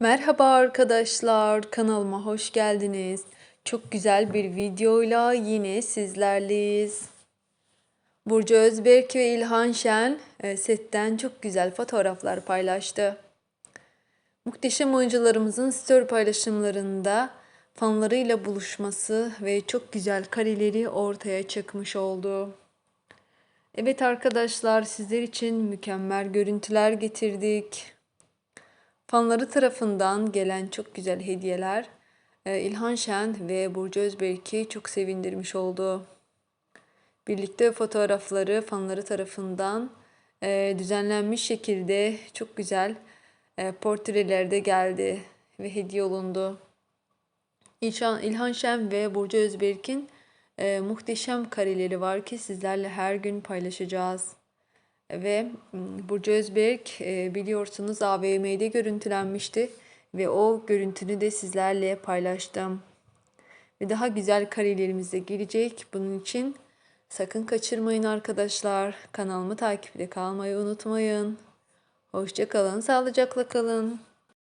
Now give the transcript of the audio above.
Merhaba arkadaşlar, kanalıma hoş geldiniz. Çok güzel bir videoyla yine sizlerleyiz. Burcu Özberk ve İlhan Şen e, setten çok güzel fotoğraflar paylaştı. Muhteşem oyuncularımızın story paylaşımlarında fanlarıyla buluşması ve çok güzel kareleri ortaya çıkmış oldu. Evet arkadaşlar sizler için mükemmel görüntüler getirdik. Fanları tarafından gelen çok güzel hediyeler e, İlhan Şen ve Burcu Özberk'i çok sevindirmiş oldu. Birlikte fotoğrafları fanları tarafından e, düzenlenmiş şekilde çok güzel e, portrelerde geldi ve hediye olundu. İlhan, Şen ve Burcu Özberk'in muhteşem kareleri var ki sizlerle her gün paylaşacağız. Ve Burcu Özberk e, biliyorsunuz AVM'de görüntülenmişti ve o görüntünü de sizlerle paylaştım. Ve daha güzel karelerimiz de gelecek. Bunun için sakın kaçırmayın arkadaşlar. Kanalımı takipte kalmayı unutmayın. Hoşça kalın, sağlıcakla kalın.